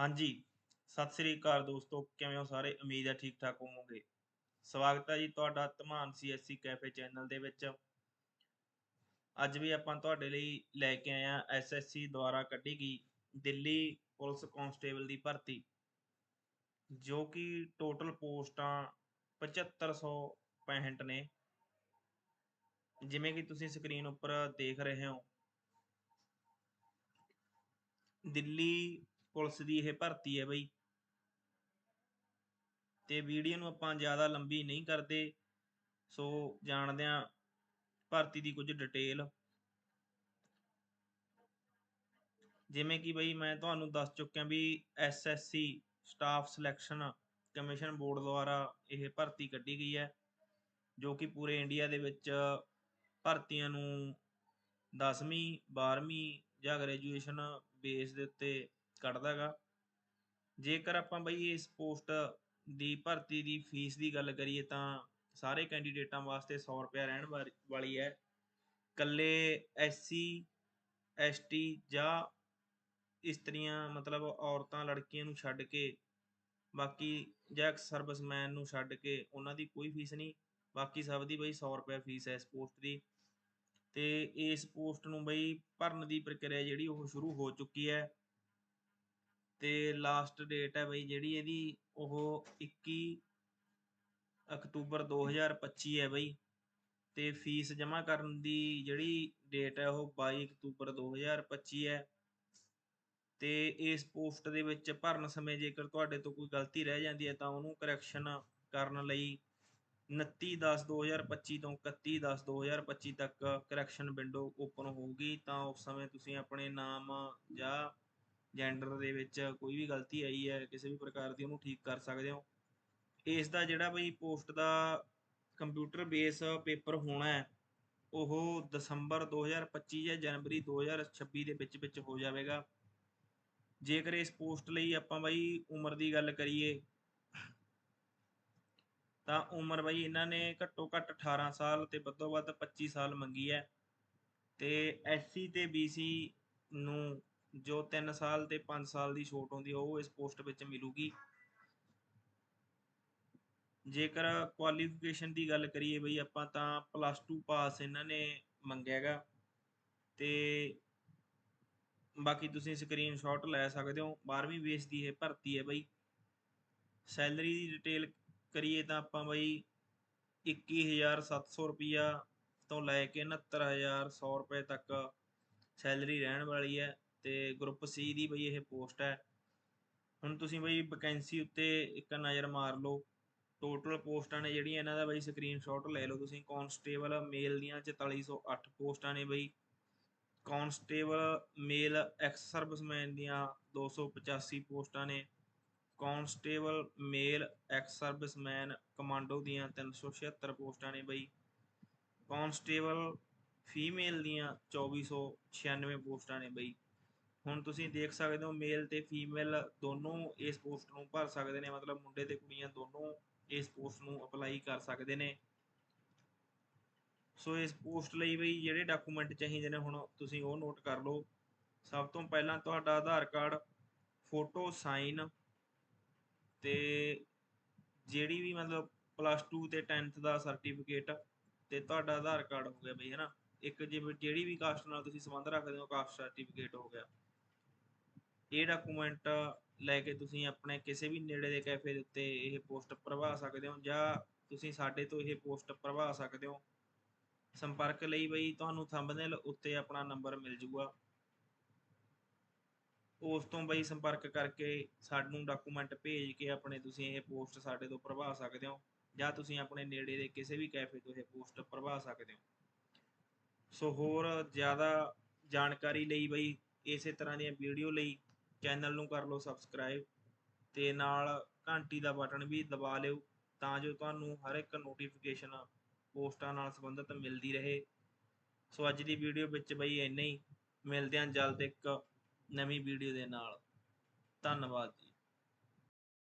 ਹਾਂਜੀ। ਸਤਿ ਸ੍ਰੀ ਅਕਾਲ ਦੋਸਤੋ, ਕਿਵੇਂ ਹੋ ਸਾਰੇ? ਉਮੀਦ ਹੈ ਠੀਕ ਠਾਕ ਹੋਵੋਗੇ। ਸਵਾਗਤ ਹੈ ਜੀ ਤੁਹਾਡਾ ਧਮਾਨ ਸੀਐਸਸੀ ਕੈਫੇ ਚੈਨਲ ਦੇ ਵਿੱਚ। ਅੱਜ ਵੀ ਆਪਾਂ ਤੁਹਾਡੇ ਲਈ ਲੈ ਕੇ ਆਏ ਆ ਐਸਐਸਸੀ ਦੁਆਰਾ ਕੱਢੀ ਗਈ ਦਿੱਲੀ ਪੁਲਿਸ ਕਾਂਸਟੇਬਲ ਦੀ ਭਰਤੀ, ਜੋ ਕਿ ਟੋਟਲ ਪੋਸਟਾਂ 7565 ਨੇ। ਜਿਵੇਂ ਕਿ ਤੁਸੀਂ ਸਕਰੀਨ ਉੱਪਰ ਦੇਖ ਰਹੇ ਹੋ, ਦਿੱਲੀ ਪੁਲਿਸ ਦੀ ਇਹ ਭਰਤੀ ਹੈ ਬਈ। ਤੇ ਵੀਡੀਓ ਨੂੰ ਆਪਾਂ ਜ਼ਿਆਦਾ ਲੰਬੀ ਨਹੀਂ ਕਰਦੇ, ਸੋ ਜਾਣਦੇ ਆਂ ਭਰਤੀ ਦੀ ਕੁਝ ਡਿਟੇਲ ਜਿਵੇਂ ਕਿ ਬਈ ਮੈਂ ਤੁਹਾਨੂੰ ਦੱਸ ਚੁੱਕਿਆ ਵੀ SSC staff selection commission board ਦੁਆਰਾ ਇਹ ਭਰਤੀ ਕੱਢੀ ਗਈ ਹੈ, ਜੋ ਕਿ ਪੂਰੇ ਇੰਡੀਆ ਦੇ ਵਿੱਚ ਭਰਤੀਆਂ ਨੂੰ 10ਵੀਂ 12ਵੀਂ ਜਾਂ ਗ੍ਰੈਜੂਏਸ਼ਨ ਬੇਸ ਦੇ ਉੱਤੇ ਕੱਢਦਾ ਹੈਗਾ। ਜੇਕਰ ਆਪਾਂ ਬਈ ਇਸ ਪੋਸਟ ਦੀ ਭਰਤੀ ਦੀ ਫੀਸ ਦੀ ਗੱਲ ਕਰੀਏ ਤਾਂ ਸਾਰੇ ਕੈਂਡੀਡੇਟਾਂ ਵਾਸਤੇ 100 ਰੁਪਏ ਰਹਿਣ ਵਾਲੀ ਹੈ। ਕੱਲੇ ਐਸਸੀ ਐਸਟੀ ਜਾਂ ਇਸਤਰੀਆਂ ਮਤਲਬ ਔਰਤਾਂ, ਲੜਕੀਆਂ ਨੂੰ ਛੱਡ ਕੇ ਬਾਕੀ ਜਾਂ ਸਰਵਿਸਮੈਨ ਨੂੰ ਛੱਡ ਕੇ ਉਹਨਾਂ ਦੀ ਕੋਈ ਫੀਸ ਨਹੀਂ। ਬਾਕੀ ਸਭ ਦੀ ਬਈ 100 ਰੁਪਏ ਫੀਸ ਹੈ ਇਸ ਪੋਸਟ ਦੀ। ਤੇ ਇਸ ਪੋਸਟ ਨੂੰ ਬਈ ਭਰਨ ਦੀ ਪ੍ਰਕਿਰਿਆ ਜਿਹੜੀ ਉਹ ਸ਼ੁਰੂ ਹੋ ਚੁੱਕੀ ਹੈ। ਤੇ ਲਾਸਟ ਡੇਟ ਹੈ ਬਈ ਜਿਹੜੀ ਇਹਦੀ, ਉਹ 21 ਅਕਤੂਬਰ 2025 ਹੈ ਬਈ। ਅਤੇ ਫੀਸ ਜਮ੍ਹਾਂ ਕਰਨ ਦੀ ਜਿਹੜੀ ਡੇਟ ਹੈ, ਉਹ ਬਾਈ ਅਕਤੂਬਰ 2025 ਹੈ। ਅਤੇ ਇਸ ਪੋਸਟ ਦੇ ਵਿੱਚ ਭਰਨ ਸਮੇਂ ਜੇਕਰ ਤੁਹਾਡੇ ਤੋਂ ਕੋਈ ਗਲਤੀ ਰਹਿ ਜਾਂਦੀ ਹੈ, ਤਾਂ ਉਹਨੂੰ ਕਰੈਕਸ਼ਨ ਕਰਨ ਲਈ 29/10/2025 ਤੋਂ 31/10/2025 ਤੱਕ ਕਰੈਕਸ਼ਨ ਵਿੰਡੋ ਓਪਨ ਹੋਊਗੀ। ਤਾਂ ਉਸ ਸਮੇਂ ਤੁਸੀਂ ਆਪਣੇ ਨਾਮ ਜਾਂ ਜੈਂਡਰ ਦੇ ਵਿੱਚ ਕੋਈ ਵੀ ਗਲਤੀ ਆਈ ਹੈ, ਕਿਸੇ ਵੀ ਪ੍ਰਕਾਰ ਦੀ ਉਹਨੂੰ ਠੀਕ ਕਰ ਸਕਦੇ ਹੋ। ਇਸ ਦਾ ਜਿਹੜਾ ਬਈ ਪੋਸਟ ਦਾ ਕੰਪਿਊਟਰ ਬੇਸ ਪੇਪਰ ਹੋਣਾ ਹੈ, ਉਹ ਦਸੰਬਰ 2025 ਜਾਂ ਜਨਵਰੀ 2026 ਦੇ ਵਿੱਚ ਵਿੱਚ ਹੋ ਜਾਵੇਗਾ। ਜੇਕਰ ਇਸ ਪੋਸਟ ਲਈ ਆਪਾਂ ਬਈ ਉਮਰ ਦੀ ਗੱਲ ਕਰੀਏ, ਤਾਂ ਉਮਰ ਬਈ ਇਹਨਾਂ ਨੇ ਘੱਟੋ ਘੱਟ 18 ਸਾਲ ਤੇ ਵੱਧੋ ਵੱਧ 25 ਸਾਲ ਮੰਗੀ ਹੈ। ਤੇ ਐਸਸੀ ਤੇ ਬੀਸੀ ਨੂੰ ਜੋ 3 ਸਾਲ ਤੇ 5 ਸਾਲ ਦੀ ਛੋਟ ਹੁੰਦੀ ਉਹ ਇਸ ਪੋਸਟ ਵਿੱਚ ਮਿਲੂਗੀ। ਜੇਕਰ ਕੁਆਲੀਫਿਕੇਸ਼ਨ ਦੀ ਗੱਲ ਕਰੀਏ ਬਈ, ਆਪਾਂ ਤਾਂ ਪਲੱਸ 2 ਪਾਸ ਇਹਨਾਂ ਨੇ ਮੰਗਿਆਗਾ ਤੇ ਬਾਕੀ ਤੁਸੀਂ ਸਕਰੀਨਸ਼ਾਟ ਲੈ ਸਕਦੇ ਹੋ। 12ਵੀਂ ਬੇਸ ਦੀ ਇਹ ਭਰਤੀ ਹੈ ਬਈ। ਸੈਲਰੀ ਦੀ ਡਿਟੇਲ ਕਰੀਏ ਤਾਂ ਆਪਾਂ ਬਈ 21700 ਰੁਪਿਆ ਤੋਂ ਲੈ ਕੇ 69100 ਰੁਪਏ ਤੱਕ ਸੈਲਰੀ ਰਹਿਣ ਵਾਲੀ ਹੈ। ਤੇ ਗਰੁੱਪ ਸੀ ਦੀ ਬਈ ਇਹ ਪੋਸਟ ਹੈ। ਹੁਣ ਤੁਸੀਂ ਬਈ ਵੈਕੈਂਸੀ ਉੱਤੇ ਇੱਕ ਨਜ਼ਰ ਮਾਰ ਲਓ। ਟੋਟਲ ਪੋਸਟਾਂ ਨੇ ਜਿਹੜੀਆਂ ਇਹਨਾਂ ਦਾ ਬਈ ਸਕਰੀਨਸ਼ਾਟ ਲੈ ਲਓ ਤੁਸੀਂ। ਕਨਸਟੇਬਲ ਮੇਲ ਦੀਆਂ 4408 ਪੋਸਟਾਂ ਨੇ ਬਈ। ਕਨਸਟੇਬਲ ਮੇਲ ਐਕਸ ਸਰਵਿਸਮੈਨ ਦੀਆਂ 285 ਪੋਸਟਾਂ ਨੇ। Constable male ex serviceman commando ਦੀਆਂ 376 ਪੋਸਟਾਂ ਨੇ ਬਈ। ਕਨਸਟੇਬਲ ਫੀਮੇਲ ਦੀਆਂ 2496 ਪੋਸਟਾਂ ਨੇ ਬਈ। ਹੁਣ ਤੁਸੀਂ ਦੇਖ ਸਕਦੇ ਹੋ ਮੇਲ ਤੇ ਫੀਮੇਲ ਦੋਨੋਂ ਇਸ ਪੋਸਟ ਨੂੰ ਭਰ ਸਕਦੇ ਨੇ, ਮਤਲਬ ਮੁੰਡੇ ਤੇ ਕੁੜੀਆਂ ਦੋਨੋਂ ਇਸ ਪੋਸਟ ਨੂੰ ਅਪਲਾਈ ਕਰ ਸਕਦੇ ਨੇ। ਸੋ ਇਸ ਪੋਸਟ ਲਈ ਬਈ ਜਿਹੜੇ ਡਾਕੂਮੈਂਟ ਚਾਹੀਦੇ ਨੇ ਹੁਣ ਤੁਸੀਂ ਉਹ ਨੋਟ ਕਰ ਲਓ। ਸਭ ਤੋਂ ਪਹਿਲਾਂ ਤੁਹਾਡਾ ਆਧਾਰ ਕਾਰਡ ਫੋਟੋ ਸਾਈਨ ਤੇ ਜਿਹੜੀ ਵੀ ਮਤਲਬ ਪਲੱਸ 2 ਤੇ 10th ਦਾ ਸਰਟੀਫਿਕੇਟ ਤੇ ਤੁਹਾਡਾ ਆਧਾਰ ਕਾਰਡ ਹੋ ਗਿਆ ਬਈ, ਹੈਨਾ? ਇੱਕ ਜਿਹੜੀ ਵੀ ਕਾਸਟ ਨਾਲ ਤੁਸੀਂ ਸੰਬੰਧ ਰੱਖਦੇ ਹੋ ਕਾਸਟ ਸਰਟੀਫਿਕੇਟ ਹੋ ਗਿਆ। ਇਹ ਡਾਕੂਮੈਂਟ ਲੈ ਕੇ ਤੁਸੀਂ ਆਪਣੇ ਕਿਸੇ ਵੀ ਨੇੜੇ ਦੇ ਕੈਫੇ ਦੇ ਉੱਤੇ ਇਹ ਪੋਸਟ ਭਰਵਾ ਸਕਦੇ ਹੋ ਜਾਂ ਤੁਸੀਂ ਸਾਡੇ ਤੋਂ ਇਹ ਪੋਸਟ ਭਰਵਾ ਸਕਦੇ ਹੋ। ਸੰਪਰਕ ਲਈ ਬਈ ਤੁਹਾਨੂੰ ਥੰਬਨੇਲ ਉੱਤੇ ਆਪਣਾ ਨੰਬਰ ਮਿਲ ਜੂਗਾ। ਉਸ ਤੋਂ ਬਈ ਸੰਪਰਕ ਕਰਕੇ ਸਾਨੂੰ ਡਾਕੂਮੈਂਟ ਭੇਜ ਕੇ ਆਪਣੇ ਤੁਸੀਂ ਇਹ ਪੋਸਟ ਸਾਡੇ ਤੋਂ ਭਰਵਾ ਸਕਦੇ ਹੋ ਜਾਂ ਤੁਸੀਂ ਆਪਣੇ ਨੇੜੇ ਦੇ ਕਿਸੇ ਵੀ ਕੈਫੇ ਤੋਂ ਇਹ ਪੋਸਟ ਭਰਵਾ ਸਕਦੇ ਹੋ। ਸੋ ਹੋਰ ਜ਼ਿਆਦਾ ਜਾਣਕਾਰੀ ਲਈ ਬਈ ਇਸੇ ਤਰ੍ਹਾਂ ਦੀਆਂ ਵੀਡੀਓ ਲਈ ਚੈਨਲ ਨੂੰ ਕਰ ਲਓ ਸਬਸਕ੍ਰਾਈਬ ਤੇ ਨਾਲ ਘੰਟੀ ਦਾ ਬਟਨ ਵੀ ਦਬਾ ਲਿਓ ਤਾਂ ਜੋ ਤੁਹਾਨੂੰ ਹਰ ਇੱਕ ਨੋਟੀਫਿਕੇਸ਼ਨ ਪੋਸਟਾਂ ਨਾਲ ਸੰਬੰਧਿਤ ਮਿਲਦੀ ਰਹੇ। ਸੋ ਅੱਜ ਦੀ ਵੀਡੀਓ ਵਿੱਚ ਬਈ ਇੰਨਾ ਹੀ। ਮਿਲਦੇ ਹਾਂ ਜਲਦ ਇੱਕ ਨਵੀਂ ਵੀਡੀਓ ਦੇ ਨਾਲ। ਧੰਨਵਾਦ ਜੀ।